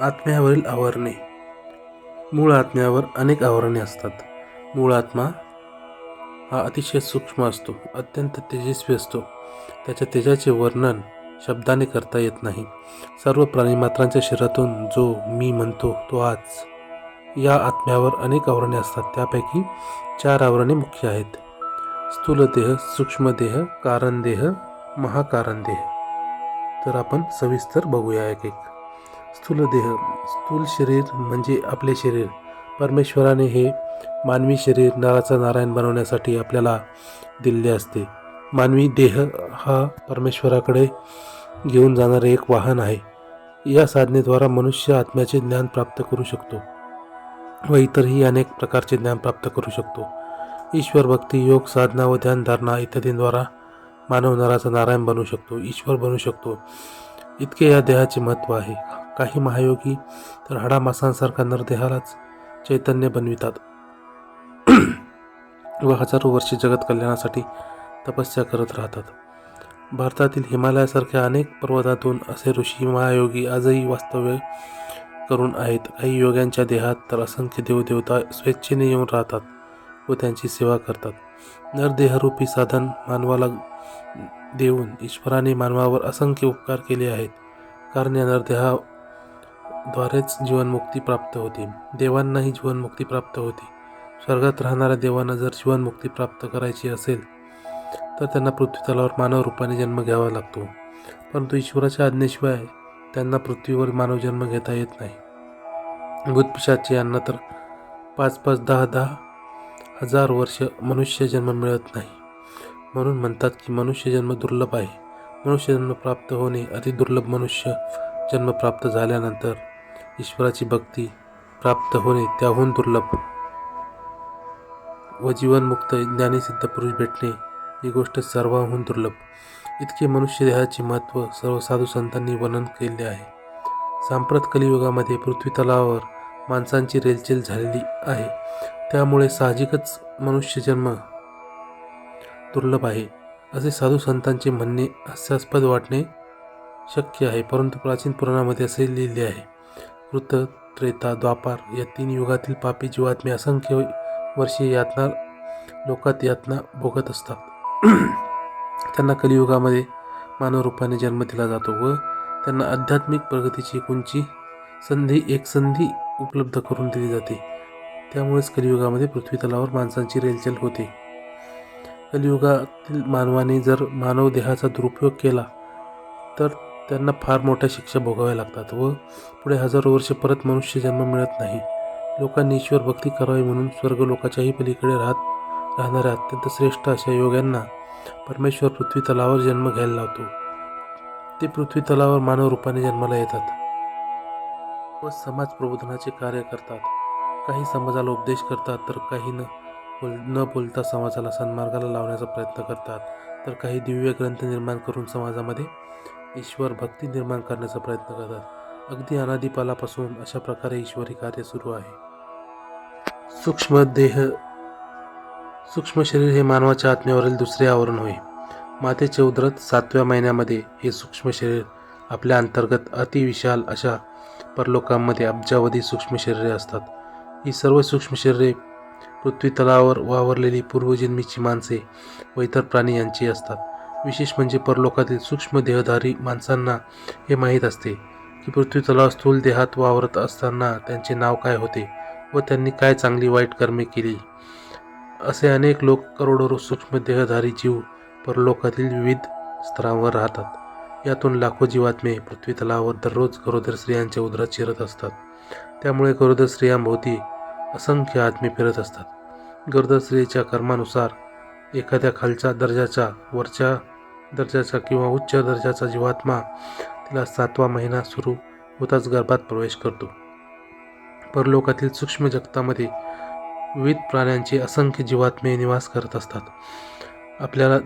आत्म्यावरील आवरणे. मूळ आत्म्यावर अनेक आवरणे असतात. मूळ आत्मा हा अतिशय सूक्ष्म असतो अत्यंत तेजस्वी असतो. त्याच्या तेजाचे वर्णन शब्दाने करता येत नाही. सर्व प्राणीमात्रांच्या शरीरातून जो मी म्हणतो तो आज या आत्म्यावर अनेक आवरणे असतात. त्यापैकी चार आवरणे मुख्य आहेत. स्थूलदेह सूक्ष्मदेह कारणदेह महाकारणदेह तर आपण सविस्तर बघूया एक एक. स्थूल देह स्थूल शरीर म्हणजे आपले शरीर. परमेश्वराने हे मानवी शरीर नराचा नारायण बनवण्यासाठी आपल्याला दिलेले असते. मानवी देह हा परमेश्वराकडे घेऊन जाणारे एक वाहन आहे. या साधनेद्वारा मनुष्य आत्म्याचे ज्ञान प्राप्त करू शकतो व इतरही अनेक प्रकारचे ज्ञान प्राप्त करू शकतो. ईश्वर भक्ती योग साधना व ध्यानधारणा इत्यादींद्वारा मानव नराचा नारायण बनू शकतो ईश्वर बनू शकतो. इतके या देहाचे महत्त्व आहे. काही महायोगी तर हाडामासांसारखा नरदेहालाच चैतन्य बनवितात. व हजारो वर्षे जगत कल्याणासाठी तपस्या करत राहतात. भारतातील हिमालयासारख्या अनेक पर्वतातून असे ऋषी महायोगी आजही वास्तव्य करून आहेत. काही योग्यांच्या देहात तर असंख्य देवदेवता स्वेच्छेने येऊन राहतात व त्यांची सेवा करतात. नरदेहरूपी साधन मानवाला देऊन ईश्वराने मानवावर असंख्य उपकार केले आहेत. कारण या द्वारेच जीवनमुक्ती प्राप्त होते. देवांनाही जीवनमुक्ती प्राप्त होते. स्वर्गात राहणाऱ्या देवांना जर जीवनमुक्ती प्राप्त करायची असेल तर त्यांना पृथ्वीतलावर मानव रूपाने जन्म घ्यावा लागतो. परंतु ईश्वराच्या आज्ञेशिवाय त्यांना पृथ्वीवर मानव जन्म घेता येत नाही. भूतपिशाचे यांना तर पाच पाच दहा दहा हजार वर्ष मनुष्य जन्म मिळत नाही. म्हणून म्हणतात की मनुष्य जन्म दुर्लभ आहे. मनुष्य जन्म प्राप्त होणे अति दुर्लभ मनुष्य जन्म प्राप्त झाल्यानंतर ईश्वराची भक्ती प्राप्त होणे त्याहून दुर्लभ. व जीवनमुक्त ज्ञानीसिद्ध पुरुष भेटणे ही गोष्ट सर्वाहून दुर्लभ. इतके मनुष्य देहाचे महत्त्व सर्व साधू संतांनी वर्णन केले आहे. सांप्रत कलियुगामध्ये पृथ्वी तलावावर माणसांची रेलचेल झालेली आहे. त्यामुळे साहजिकच मनुष्य जन्म दुर्लभ आहे असे साधू संतांचे म्हणणे हास्यास्पद वाटणे शक्य आहे परंतु प्राचीन पुराणामध्ये असे लिहिले आहे. कृत त्रेता द्वापार या तीन युगातील पापी जीवात्मे असंख्य वर्षीय यातना लोकात यातना भोगत असतात. त्यांना कलियुगामध्ये मानव रूपाने जन्म दिला जातो व त्यांना आध्यात्मिक प्रगतीची कोणची संधी एक संधी उपलब्ध करून दिली जाते. त्यामुळेच कलियुगामध्ये पृथ्वी तलावर माणसांची रेलचेल होते. कलियुगातील मानवाने जर मानव देहाचा दुरुपयोग केला तर त्यांना फार मोठ्या शिक्षा भोगाव्या लागतात व पुढे हजारो वर्षे परत मनुष्य जन्म मिळत नाही. लोकांनी ईश्वर भक्ती करावी म्हणून स्वर्ग लोकाच्याही पलीकडे राहत राहणाऱ्या अत्यंत श्रेष्ठ अशा योग्यांना परमेश्वर पृथ्वी तलावर जन्म घ्यायला लावतो. ते पृथ्वी तलावर मानव रूपाने जन्माला येतात व समाज प्रबोधनाचे कार्य करतात. काही समाजाला उपदेश करतात तर काही न बोल न बोलता समाजाला सन्मार्गाला लावण्याचा प्रयत्न करतात. तर काही दिव्य ग्रंथ निर्माण करून समाजामध्ये ईश्वर भक्ती निर्माण करण्याचा प्रयत्न करतात. अगदी अनादिपालापासून अशा प्रकारे ईश्वरी कार्य सुरू आहे. सूक्ष्म देह सूक्ष्म शरीर हे मानवाच्या आत्म्यावरील दुसरे आवरण होय. मातेचे उदरत सातव्या महिन्यामध्ये हे सूक्ष्म शरीर आपल्या अंतर्गत अतिविशाल अशा परलोकांमध्ये अब्जावधी सूक्ष्म शरीरे असतात. ही सर्व सूक्ष्म शरीरे पृथ्वीतलावर वावरलेली पूर्वजन्मीची माणसे व इतर प्राणी यांची असतात. विशेष म्हणजे परलोकातील सूक्ष्म देहधारी माणसांना हे माहीत असते की पृथ्वीतला स्थूल देहात वावरत असताना त्यांचे नाव काय होते व त्यांनी काय चांगली वाईट कर्मे केली? असे अनेक लोक करोडो सूक्ष्म देहधारी जीव परलोकातील विविध स्तरांवर राहतात. यातून लाखो जीवात्मे पृथ्वीतलावर दररोज गरोदर स्त्रियांच्या उदरात शिरत असतात. त्यामुळे गरोदर स्त्रियांभोवती असंख्य आत्मे फिरत असतात. गरोदर स्त्रियेच्या कर्मानुसार एखाद्या खालच्या दर्जाच्या वरच्या दर्जाचा किंवा उच्च दर्जाचा जीवात्मा तिला सातवा महिना सुरू होताच गर्भात प्रवेश करतो. परलोकातील सूक्ष्म जगतामध्ये विविध प्राण्यांचे असंख्य जीवात्मे निवास करत असतात. आपल्याला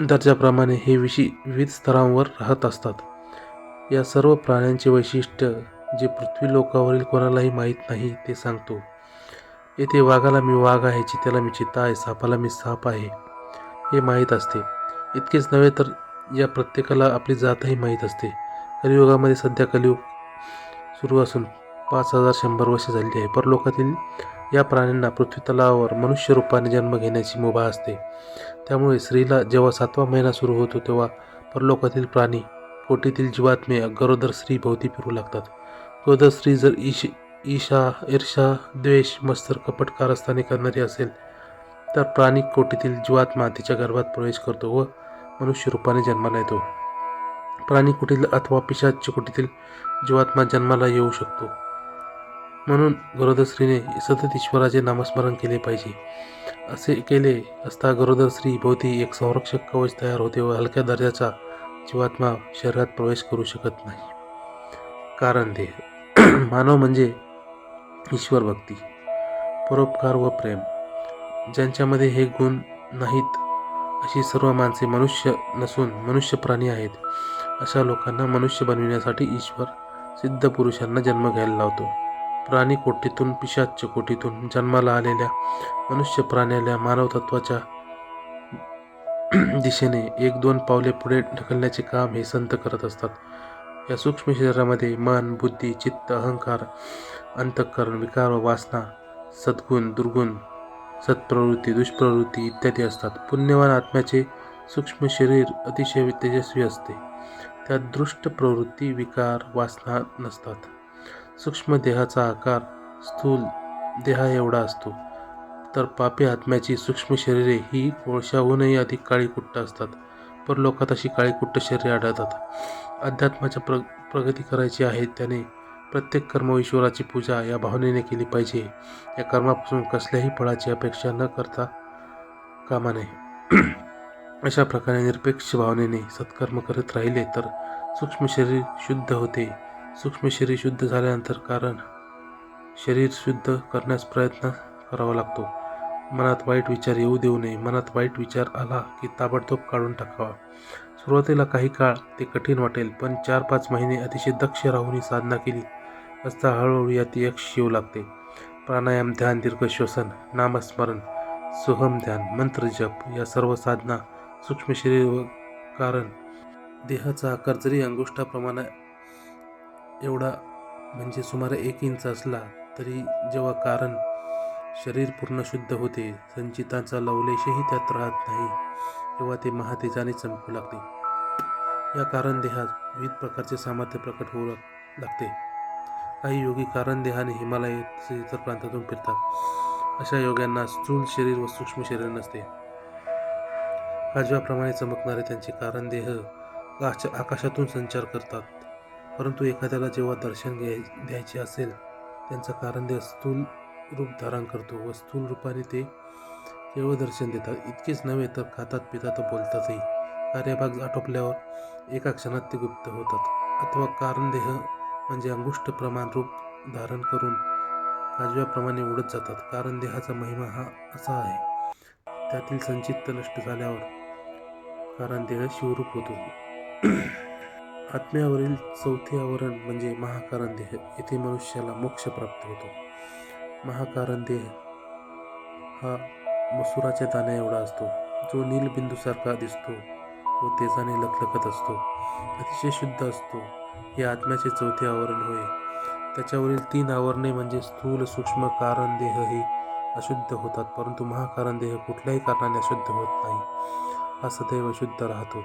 दर्जाप्रमाणे हे विषय विविध स्तरांवर राहत असतात. या सर्व प्राण्यांचे वैशिष्ट्य जे पृथ्वी लोकावरील कोणालाही माहीत नाही ते सांगतो. येथे वाघाला मी वाघ आहे चित्याला मी चित्ता आहे सापाला मी साप आहे हे माहीत असते. इतकेच नव्हे तर या प्रत्येकाला आपली जातही माहीत असते. कलियुगामध्ये सध्या कलियुग सुरू असून पाच हजार शंभर वर्षे झालेली आहे. परलोकातील या प्राण्यांना पृथ्वी तलावावर मनुष्य रूपाने जन्म घेण्याची मुभा असते. त्यामुळे स्त्रीला जेव्हा सातवा महिना सुरू होतो तेव्हा परलोकातील प्राणी पोटीतील जीवात्मे गरोदर स्त्री भोवती फिरू लागतात. गरोदर स्त्री जर ईश ईशा ईर्षा द्वेष मत्सर कपट कारस्थाने करणारी असेल तर प्राणी कोटीतील जीवात्मा तिच्या गर्भात प्रवेश करतो व मनुष्य रूपाने जन्माला येतो. प्राणी कुटील अथवा पिशाच कुटीतील जीवात्मा जन्माला येऊ शकतो. म्हणून गरोदरश्रीने सतत ईश्वराचे नामस्मरण केले पाहिजे. असे केले असता गरोदरश्री भोवती एक संरक्षक कवच तयार होते व हलक्या दर्जाचा जीवात्मा शरीरात प्रवेश करू शकत नाही. कारण ते मानव म्हणजे ईश्वर भक्ती परोपकार व प्रेम. ज्यांच्यामध्ये हे गुण नाहीत अशी सर्व माणसे मनुष्य नसून मनुष्य प्राणी आहेत. अशा लोकांना मनुष्य बनविण्यासाठी ईश्वर सिद्ध पुरुषांना जन्म घ्यायला लावतो. प्राणी कोटीतून पिशाच्य कोटीतून जन्माला आलेल्या मनुष्य प्राण्याला मानवतत्वाच्या दिशेने एक दोन पावले पुढे ढकलण्याचे काम हे संत करत असतात. या सूक्ष्म शरीरामध्ये मन बुद्धी चित्त अहंकार अंतःकरण विकार व वासना सद्गुण दुर्गुण सत्प्रवृत्ती दुष्प्रवृत्ती इत्यादी असतात. पुण्यवान आत्म्याचे सूक्ष्म शरीर अतिशय तेजस्वी असते. त्यात दृष्ट प्रवृत्ती विकार वासना नसतात. सूक्ष्म देहाचा आकार स्थूल देहा एवढा असतो. तर पापी आत्म्याची सूक्ष्म शरीरे ही कोळशाहूनही अधिक काळीकुट्ट असतात. परलोकात अशी काळीकुट्ट शरीरे आढळतात. अध्यात्माच्या प्र प्रगती करायची आहे त्याने प्रत्येक कर्म ईश्वराची पूजा या भावनेने केली पाहिजे. या कर्मापासून कसल्याही फळाची अपेक्षा न करता कामा नये. अशा प्रकारे निरपेक्ष भावनेने सत्कर्म करत राहिले तर सूक्ष्म शरीर शुद्ध होते. सूक्ष्म शरीर शुद्ध झाल्यानंतर कारण शरीर शुद्ध करण्यास प्रयत्न करावा लागतो. मनात वाईट विचार येऊ देऊ नये. मनात वाईट विचार आला की ताबडतोब काढून टाकावा. सुरुवातीला काही काळ ते कठीण वाटेल पण चार पाच महिने अतिशय दक्ष राहून ही साधना केली. असता हळूहळू यात एक येऊ लागते. प्राणायाम ध्यान दीर्घ श्वसन नामस्मरण सुहम ध्यान मंत्र जप या सर्व साधना सूक्ष्म शरीर व कारण देहाचा आकार जरी अंगुष्ठाप्रमाणे एवढा म्हणजे सुमारे एक इंच असला तरी जेव्हा कारण शरीर पूर्ण शुद्ध होते संचितांचा लवलेशही त्यात राहत नाही तेव्हा ते महातेजाने चमकू लागते. या कारण देहात विविध प्रकारचे सामर्थ्य प्रकट होऊ लागते. काही योगी कारण देहाने हिमालय इतर प्रांतातून फिरतात. अशा योग्यांना स्थूल शरीर व सूक्ष्म शरीर नसते. काजव्याप्रमाणे चमकणारे त्यांचे कारण देह आकाशातून संचार करतात. परंतु एखाद्याला जेव्हा दर्शन घ्याय द्यायचे असेल त्यांचा कारण देह स्थूल रूप धारण करतो व स्थूल रूपाने ते केवळ दर्शन देतात. इतकेच नव्हे तर खातात पितात बोलतातही. कार्यभाग आटोपल्यावर एका क्षणात ते गुप्त होतात. अथवा कारण देह म्हणजे अंगुष्ठ प्रमाण रूप धारण करून काजव्याप्रमाणे उडत जातात. कारण देहाचा महिमा हा असा आहे. त्यातील संचित्त नष्ट झाल्यावर कारण देह शिवरूप होतो. आत्म्यावरील चौथे आवरण म्हणजे महाकारण देह. येथे मनुष्याला मोक्ष प्राप्त होतो. महाकारण देह हा मसुराच्या दाण्या एवढा असतो. जो नीलबिंदूसारखा दिसतो व तेजाने लखलखत असतो. अतिशय शुद्ध असतो. हे आत्म्याचे चौथे आवरण होय. त्याच्यावरील तीन आवरणे म्हणजे स्थूल सूक्ष्म कारण देह ही अशुद्ध होतात परंतु महाकारण देह कुठल्याही कारणाने अशुद्ध होत नाही. हा सदैव शुद्ध राहतो.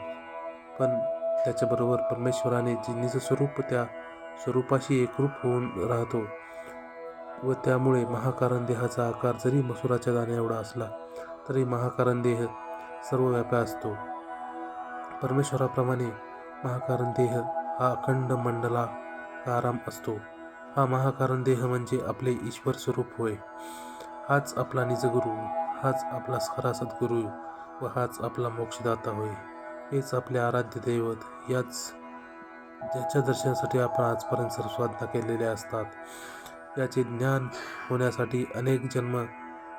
पण त्याच्याबरोबर परमेश्वराने जिनीचं स्वरूप त्या स्वरूपाशी एकरूप होऊन राहतो व त्यामुळे महाकारण देहाचा आकार जरी मसुराच्या दाण्या एवढा असला तरी महाकारण देह सर्वव्यापी असतो. परमेश्वराप्रमाणे महाकारण देह हा अखंड मंडला आराम असतो. हा महाकारण देह म्हणजे आपले ईश्वर स्वरूप होय. हाच आपला निजगुरु हाच आपला खरा सद्गुरू व हाच आपला मोक्षदाता होय. हेच आपले आराध्य दैवत याच ज्याच्या दर्शनासाठी आपण आजपर्यंत सर्व साधना केलेल्या असतात. याचे ज्ञान होण्यासाठी अनेक जन्म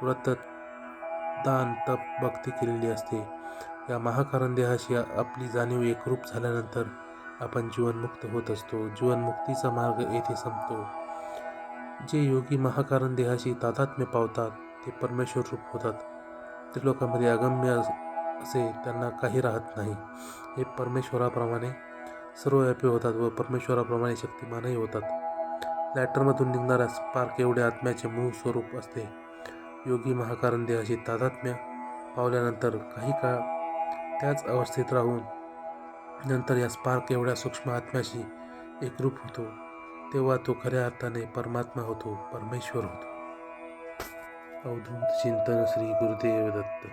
व्रत दान तप भक्ती केलेली असते. या महाकारण देहाशी आपली जाणीव एकरूप झाल्यानंतर आपण जीवनमुक्त होत असतो जीवनमुक्तीचा मार्ग येथे संपतो. जे योगी महाकारण देहाशी तादात्म्य पावतात ते परमेश्वर रूप होतात. ते लोकांमध्ये अगम्य असे त्यांना काही राहत नाही. हे परमेश्वराप्रमाणे सर्वव्यापी होतात व परमेश्वराप्रमाणे शक्तिमानही होतात. लॅटरमधून निघणाऱ्या स्पार्क एवढे आत्म्याचे मूळ स्वरूप असते. योगी महाकारण देहाशी तादात्म्य पावल्यानंतर काही काळ त्याच अवस्थेत राहून नंतर या स्पार्क एवढ्या सूक्ष्म आत्म्याशी एकरूप होतो तेव्हा तो खऱ्या अर्थाने परमात्मा होतो परमेश्वर होतो. अवधूत चिंतन श्री गुरुदेव दत्त.